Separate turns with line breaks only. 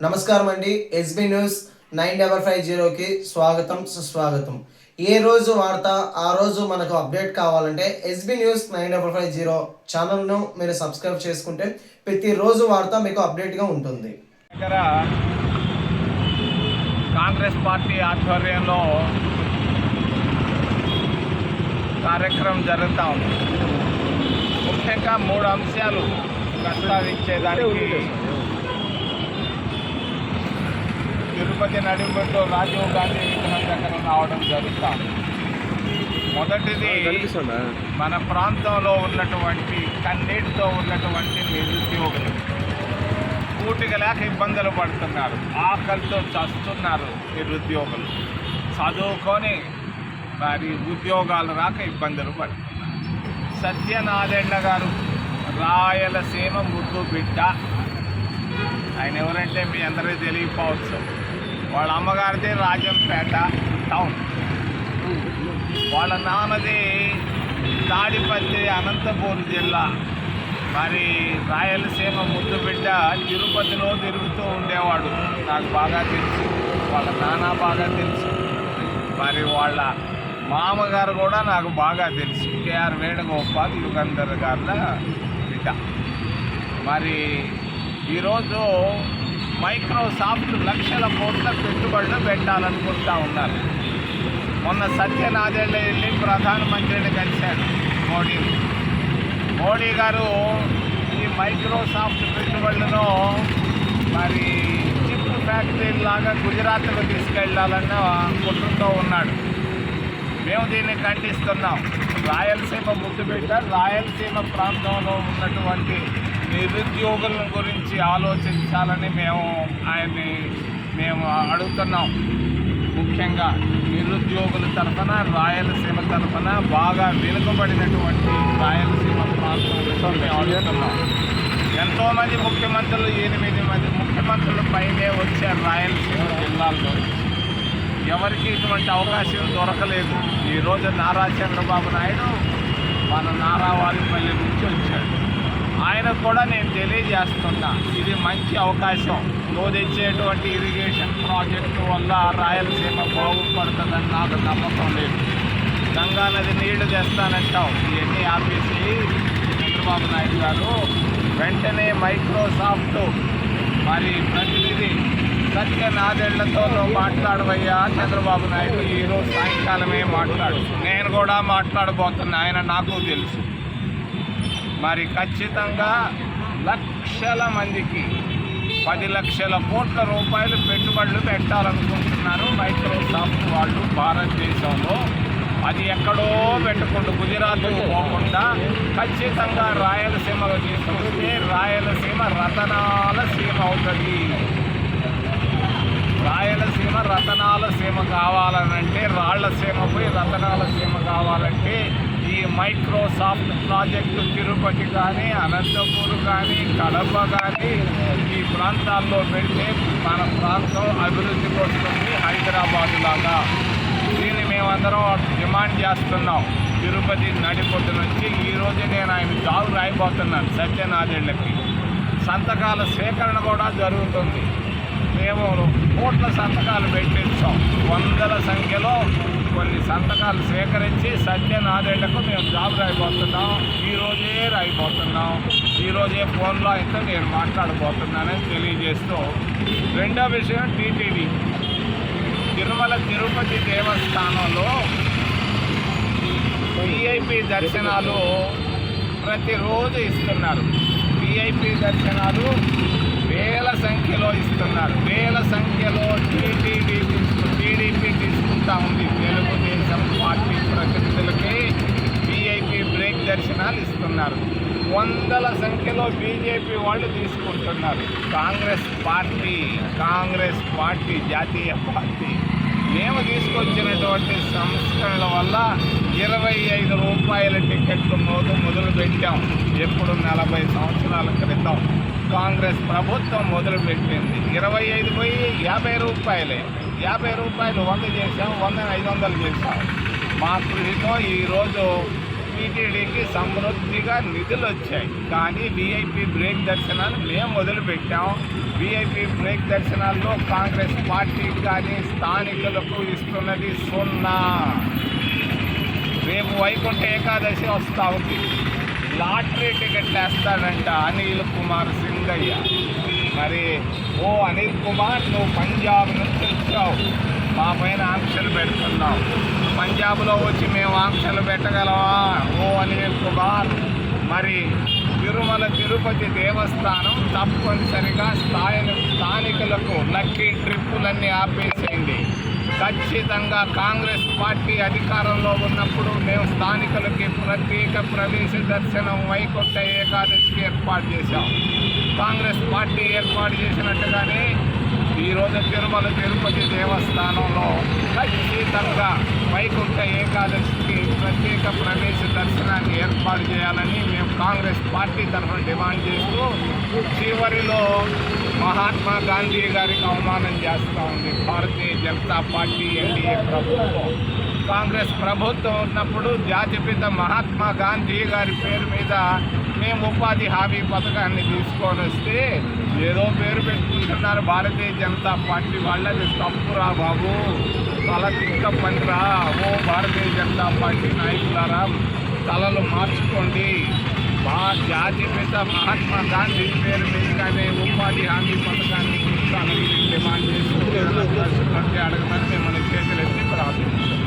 నమస్కారం అండి SB news nine double five జీరోకి స్వాగతం సుస్వాగతం. ఏ రోజు వార్త ఆ రోజు మనకు అప్డేట్ కావాలంటే SB news nine double five zero ఛానల్ను మీరు సబ్స్క్రైబ్ చేసుకుంటే ప్రతిరోజు వార్త మీకు అప్డేట్గా ఉంటుంది.
కాంగ్రెస్ పార్టీ ఆధ్వర్యంలో కార్యక్రమం జరుగుతూ ఉంది. ముఖ్యంగా మూడు అంశాలు ప్రస్తావించేదానికి తిరుపతి నడిబొడ్డు రాజీవ్ గాంధీ విగ్రహం దగ్గర రావడం జరుగుతాం మొదటిది మన ప్రాంతంలో ఉన్నటువంటి కన్నీటితో ఉన్నటువంటి నిరుద్యోగులు. కూటిక లేక ఇబ్బందులు పడుతున్నారు. ఆకలితో చస్తున్నారు నిరుద్యోగులు. చదువుకొని మరి ఉద్యోగాలు రాక ఇబ్బందులు పడుతున్నారు. సత్యనారాయణ గారు రాయలసీమ ముద్దు బిడ్డ. ఆయన ఎవరంటే మీ అందరికీ తెలియకపోవచ్చు. వాళ్ళ అమ్మగారిది రాజంపేట టౌన్. వాళ్ళ నాన్నది తాడిపల్లి అనంతపూర్ జిల్లా. మరి రాయలసీమ ముద్దు బిడ్డ తిరుపతిలో తిరుగుతూ ఉండేవాడు. నాకు బాగా తెలుసు. వాళ్ళ నాన్న బాగా తెలుసు. మరి వాళ్ళ మామగారు కూడా నాకు బాగా తెలుసు. కేఆర్ వేణుగోపాల్ యుగంధర్ గారుల బిడ్డ. మరి ఈరోజు మైక్రోసాఫ్ట్ లక్షల కోట్ల పెట్టుబడులు పెట్టాలనుకుంటా ఉన్నారు. మొన్న సత్యనాదేళ్ళ వెళ్ళి ప్రధానమంత్రిని కలిశాడు మోడీ. మోడీ గారు ఈ మైక్రోసాఫ్ట్ పెట్టుబడులను మరి చిప్ ఫ్యాక్టరీ లాగా గుజరాత్కు తీసుకెళ్ళాలన్న కుట్రతో ఉన్నాడు. మేము దీన్ని ఖండిస్తున్నాం. రాయలసీమ ముద్దుబిడ్డ రాయలసీమ ప్రాంతంలో ఉన్నటువంటి నిరుద్యోగుల గురించి ఆలోచించాలని మేము ఆయన్ని మేము అడుగుతున్నాం. ముఖ్యంగా నిరుద్యోగుల తరఫున రాయలసీమ తరఫున బాగా వెనుకబడినటువంటి రాయలసీమ ప్రాంతం మేము అడుగుతున్నాం. ఎంతోమంది ముఖ్యమంత్రులు ఎనిమిది మంది ముఖ్యమంత్రులు పైనే వచ్చారు రాయలసీమ జిల్లాల్లో ఎవరికి ఇటువంటి అవకాశం దొరకలేదు. ఈరోజు నారా చంద్రబాబు నాయుడు మన నారావారిపల్లి నుంచి వచ్చాడు. ఆయనకు కూడా నేను తెలియజేస్తున్నా. ఇది మంచి అవకాశం. నువ్వు తెచ్చేటువంటి ఇరిగేషన్ ప్రాజెక్టు వల్ల రాయలసీమ బాగుపడుతుందని నాకు నమ్మకం లేదు. గంగా నది నీళ్ళు తెస్తానంటావు. ఇవన్నీ ఆపేసి చంద్రబాబు నాయుడు గారు వెంటనే మైక్రోసాఫ్ట్ మరి ప్రతినిధి సత్యనాదేళ్ళతో నువ్వు మాట్లాడవయ్యా. చంద్రబాబు నాయుడు ఈరోజు సాయంకాలమే మాట్లాడు. నేను కూడా మాట్లాడబోతున్నా. ఆయన నాకు తెలుసు. మరి ఖచ్చితంగా లక్షల మందికి పది లక్షల కోట్ల రూపాయలు పెట్టుబడులు పెట్టాలనుకుంటున్నారు మైక్రోసాఫ్ట్ వాళ్ళు భారతదేశంలో. అది ఎక్కడో పెట్టకుండా గుజరాత్ పోకుండా ఖచ్చితంగా రాయలసీమలో తీసుకొస్తే రాయలసీమ రతనాల సీమ అవుతుంది. రాయలసీమ రతనాల సీమ కావాలనంటే రాళ్ళ సీమ పోయి రతనాల సీమ కావాలంటే ఈ మైక్రోసాఫ్ట్ ప్రాజెక్టు తిరుపతి కానీ అనంతపూర్ కానీ కడప కానీ ఈ ప్రాంతాల్లో పెడితే మన ప్రాంతం అభివృద్ధికి వస్తుంది హైదరాబాద్ లాగా. దీన్ని మేమందరం డిమాండ్ చేస్తున్నాం. తిరుపతి నడిపొట్టు నుంచి ఈరోజు నేను ఆయన జాబు రాయిపోతున్నాను సత్యనాదేళ్ళకి సంతకాల సేకరణ కూడా జరుగుతుంది. మేము కోట్ల సంతకాలు పెట్టించాం. వందల సంఖ్యలో కొన్ని సంతకాలు సేకరించి సత్యనాదేళ్ళకు మేము జాబ్ రాయిపోతున్నాం ఈరోజే రాయిపోతున్నాం ఈరోజే ఫోన్లో అయితే నేను మాట్లాడబోతున్నానని తెలియజేస్తూ రెండో విషయం టీటీడీ. తిరుమల తిరుపతి దేవస్థానంలో విఐపి దర్శనాలు ప్రతిరోజు ఇస్తున్నారు. విఐపి దర్శనాలు వేల సంఖ్యలో ఇస్తున్నారు. వేల సంఖ్య టీటీడీ తీసుకు టీడీపీ తీసుకుంటా ఉంది తెలుగుదేశం పార్టీ ప్రతినిధులకి విఐపి బ్రేక్ ఇస్తున్నారు. వందల సంఖ్యలో బీజేపీ వాళ్ళు తీసుకుంటున్నారు. కాంగ్రెస్ పార్టీ కాంగ్రెస్ పార్టీ జాతీయ పార్టీ. మేము తీసుకొచ్చినటువంటి సంస్కరణల వల్ల ఇరవై ఐదు రూపాయల టికెట్లు మోదు మొదలు పెట్టాం. ఎప్పుడు నలభై సంవత్సరాల క్రితం కాంగ్రెస్ ప్రభుత్వం మొదలుపెట్టింది ఇరవై ఐదు పోయి యాభై రూపాయలే. యాభై రూపాయలు వంద చేసాం వంద ఐదు వందలు చేసాం మా కృషితో ఈరోజు టీటీడీకి సమృద్ధిగా నిధులు వచ్చాయి. కానీ వీఐపీ బ్రేక్ దర్శనాలు మేము మొదలుపెట్టాం. వీఐపీ బ్రేక్ దర్శనాల్లో కాంగ్రెస్ పార్టీ కానీ స్థానికులకు ఇస్తున్నది సున్నా. రేపు వైకుంఠ ఏకాదశి వస్తా ఉంది. లాటరీ టికెట్ వేస్తాడంట అనిల్ కుమార్ సింగయ్య. మరి ఓ అనిల్ కుమార్ నువ్వు పంజాబ్ నుంచి వచ్చావు. మా పైన ఆంక్షలు పెడుతున్నావు. పంజాబ్లో వచ్చి మేము ఆంక్షలు పెట్టగలవా ఓ అనిల్ కుమార్ మరి తిరుమల తిరుపతి దేవస్థానం తప్పనిసరిగా స్థాయి స్థానికులకు లక్కీ ట్రిప్పులన్నీ ఆపేసేయండి. ఖచ్చితంగా కాంగ్రెస్ పార్టీ అధికారంలో ఉన్నప్పుడు మేము స్థానికులకి ప్రత్యేక ప్రవేశ దర్శనం వైకుంఠ ఏకాదశికి ఏర్పాటు చేశాం. కాంగ్రెస్ పార్టీ ఏర్పాటు చేసినట్టుగానే తిరుమల తిరుపతి దేవస్థానంలో ఖచ్చితంగా వైకుంఠ ఏకాదశికి ప్రత్యేక ప్రవేశ దర్శనాన్ని ఏర్పాటు చేయాలని మేము కాంగ్రెస్ పార్టీ తరఫున డిమాండ్ చేస్తూ చివరిలో మహాత్మా గాంధీ గారికి అవమానం చేస్తూ ఉంది. భారతీయ జనతా పార్టీ ఎన్డీఏ ప్రభుత్వం. కాంగ్రెస్ ప్రభుత్వం ఉన్నప్పుడు జాతిపిత మహాత్మా గాంధీ గారి పేరు మీద మేము ఉపాధి హామీ పథకాన్ని తీసుకొని వస్తే ఏదో పేరు పెట్టుకుంటున్నారు భారతీయ జనతా పార్టీ వాళ్ళది. తప్పురా బాబు. తల తిక్క పనిరా ఓ భారతీయ జనతా పార్టీ నాయకులారా తలలు మార్చుకోండి. మా జాతిపిత మహాత్మా గాంధీ పేరు మీదుగానే ఉపాధి హామీ పథకాన్ని ఇస్తానని డిమాండ్ చేసి అడగమని మిమ్మల్ని చేతులెత్తి ప్రార్థిస్తున్నాం.